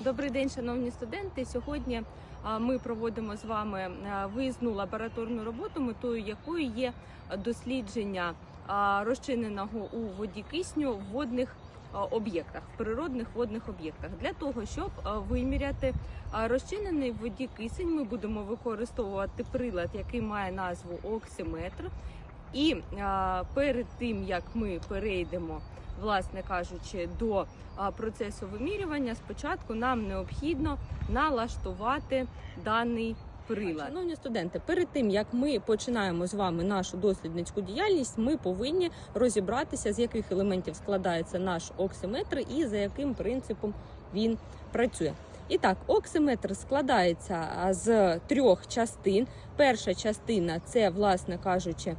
Добрий день, шановні студенти. Сьогодні ми проводимо з вами виїзну лабораторну роботу, метою якої є дослідження розчиненого у воді кисню в водних об'єктах, в природних водних об'єктах. Для того, щоб виміряти розчинений в воді кисень, ми будемо використовувати прилад, який має назву оксиметр. І перед тим як ми перейдемо, власне кажучи, до процесу вимірювання, спочатку нам необхідно налаштувати даний прилад. Шановні студенти, перед тим як ми починаємо з вами нашу дослідницьку діяльність, ми повинні розібратися, з яких елементів складається наш оксиметр і за яким принципом він працює. І так, оксиметр складається з трьох частин. Перша частина це, власне кажучи,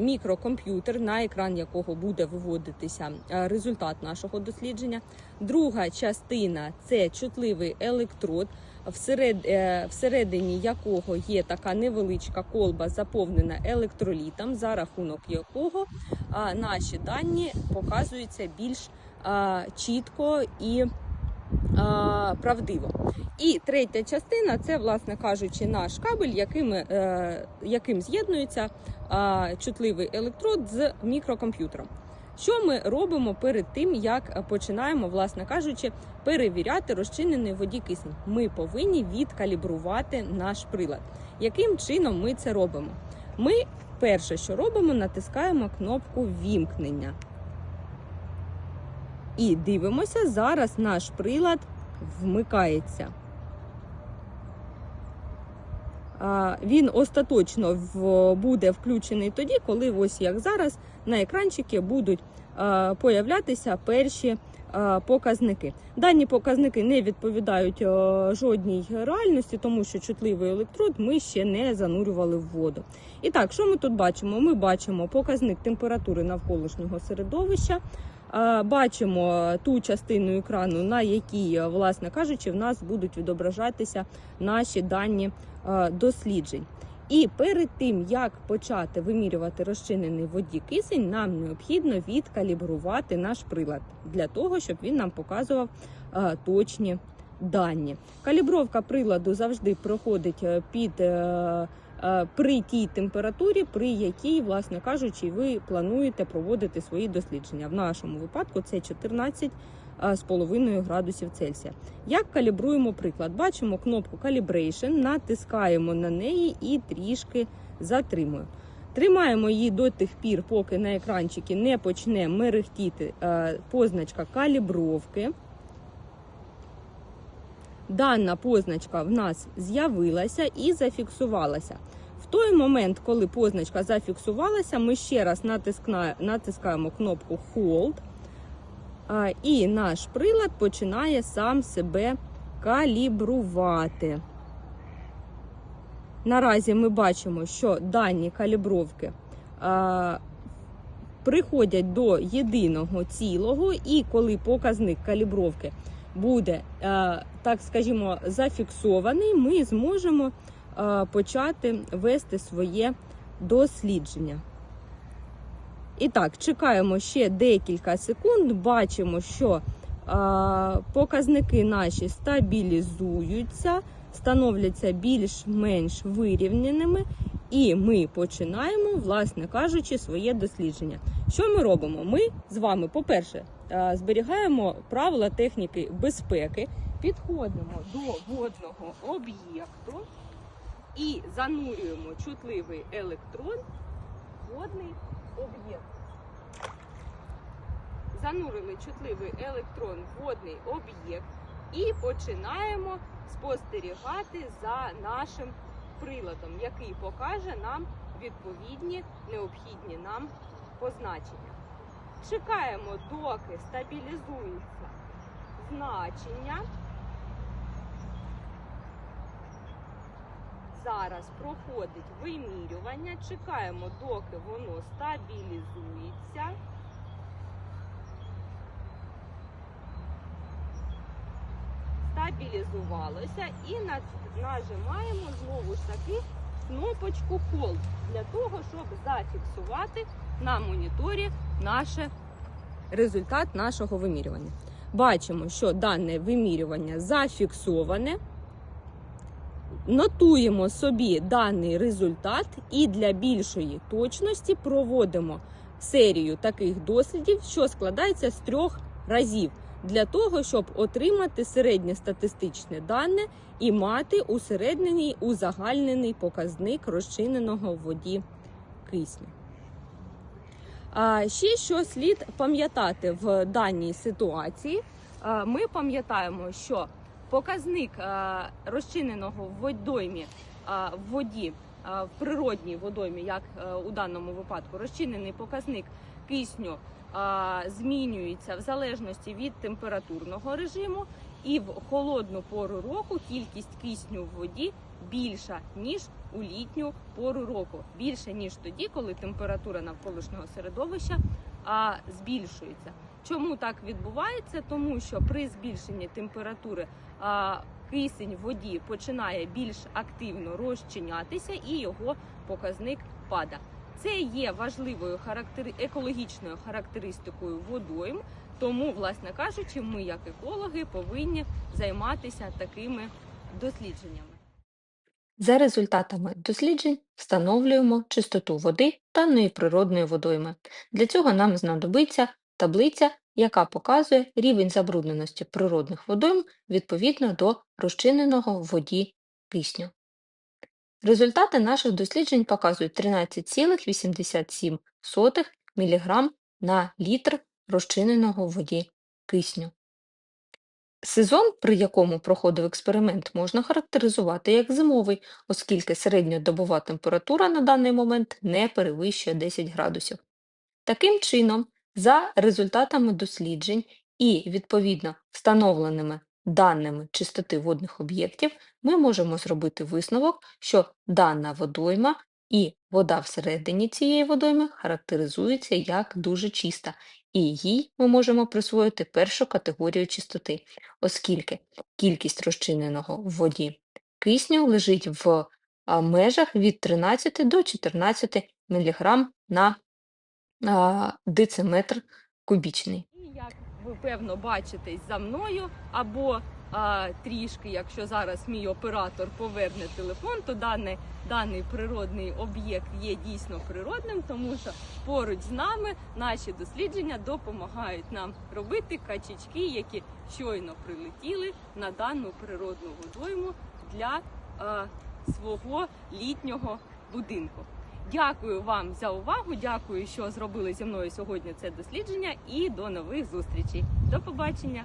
мікрокомп'ютер, на екран якого буде виводитися результат нашого дослідження. Друга частина це чутливий електрод, е, всередині якого є така невеличка колба, заповнена електролітом, за рахунок якого наші дані показуються більш чітко і правдиво. І третя частина це, власне кажучи, наш кабель, яким, е, яким з'єднується а, чутливий електрод з мікрокомп'ютером. Що ми робимо перед тим, як починаємо, власне кажучи, перевіряти розчинений воді кисень? Ми повинні відкалібрувати наш прилад. Яким чином ми це робимо? Ми перше, що робимо, натискаємо кнопку вімкнення. І дивимося, зараз наш прилад вмикається. Він остаточно буде включений тоді, коли ось як зараз на екранчики будуть появлятися перші показники. Дані показники не відповідають жодній реальності, тому що чутливий електрод ми ще не занурювали в воду. І так, що ми тут бачимо? Ми бачимо показник температури навколишнього середовища. Бачимо ту частину екрану, на якій, власне кажучи, в нас будуть відображатися наші дані досліджень. І перед тим як почати вимірювати розчинений воді кисень, нам необхідно відкалібрувати наш прилад для того, щоб він нам показував точні дані. Калібровка приладу завжди проходить е, під е, е, при тій температурі, при якій, власне кажучи, ви плануєте проводити свої дослідження. В нашому випадку це 14 е, градусів Цельсія. Як калібруємо приклад? Бачимо кнопку Calibration, натискаємо на неї і трішки затримуємо. Тримаємо її до тих пір, поки на екранчики не почне мерехтіти е, позначка калібровки. Дана позначка в нас з'явилася і зафіксувалася. В той момент, коли позначка зафіксувалася, ми ще раз натискаємо кнопку Hold, і наш прилад починає сам себе калібрувати. Наразі ми бачимо, що дані калібровки приходять до єдиного цілого, і коли показник калібровки буде, е, так скажімо, зафіксований, ми зможемо е, почати вести своє дослідження. І так, чекаємо ще декілька секунд, бачимо, що е, показники наші стабілізуються, становляться більш-менш вирівняними, і ми починаємо, власне кажучи, своє дослідження. Що ми робимо? Ми з вами, по-перше, е, зберігаємо правила техніки безпеки, підходимо до водного об'єкту і занурюємо чутливий електрон в водний об'єкт. Занурили чутливий електрон в водний об'єкт і починаємо спостерігати за нашим приладом, який покаже нам відповідні необхідні нам позначення. Чекаємо, доки стабілізується значення. Зараз проходить вимірювання. Чекаємо, доки воно стабілізується. Стабілізувалося і нажимаємо знову ж таки кнопочку Hold для того, щоб зафіксувати на моніторі наше результат нашого вимірювання. бачимо, що дане вимірювання зафіксоване. Нотуємо собі даний результат і для більшої точності проводимо серію таких дослідів, що складається з трьох разів, для того, щоб отримати середньостатистичне дане і мати усереднений узагальнений показник розчиненого в воді кисню. А ще що слід пам'ятати в даній ситуації, ми пам'ятаємо, що показник розчиненого в водоймі в воді в природній водоймі, як е, у даному випадку, розчинений показник кисню змінюється в залежності від температурного режиму, і в холодну пору року кількість кисню в воді більша ніж у літню пору року, більше ніж тоді, коли температура навколишнього середовища збільшується. Чому так відбувається? Тому що при збільшенні температури кисень в воді починає більш активно розчинятися і його показник пада. Це є важливою характери... екологічною характеристикою водойм, тому, власне кажучи, ми, як екологи, повинні займатися такими дослідженнями. За результатами досліджень встановлюємо чистоту води даної природної водойми. Для цього нам знадобиться таблиця, яка показує рівень забрудненості природних водойм відповідно до розчиненого в воді кисню. Результати наших досліджень показують 13,87 мг на літр розчиненого в воді кисню. Сезон, при якому проходив експеримент, можна характеризувати як зимовий, оскільки середньодобова температура на даний момент не перевищує 10 градусів. Таким чином, за результатами досліджень і відповідно встановленими даними чистоти водних об'єктів, ми можемо зробити висновок, що дана водойма і вода всередині цієї водойми характеризується як дуже чиста, і їй ми можемо присвоїти першу категорію чистоти, оскільки кількість розчиненого в воді кисню лежить в межах від 13 до 14 мг на дециметр кубічний. І як ви певно бачитесь за мною, або а, трішки, якщо зараз мій оператор поверне телефон, то даний, даний природний об'єкт є дійсно природним, тому що поруч з нами наші дослідження допомагають нам робити качечки, які щойно прилетіли на дану природну водойму для а, свого літнього будинку. Дякую вам за увагу. Дякую, що зробили зі мною сьогодні це дослідження. І до нових зустрічей. До побачення.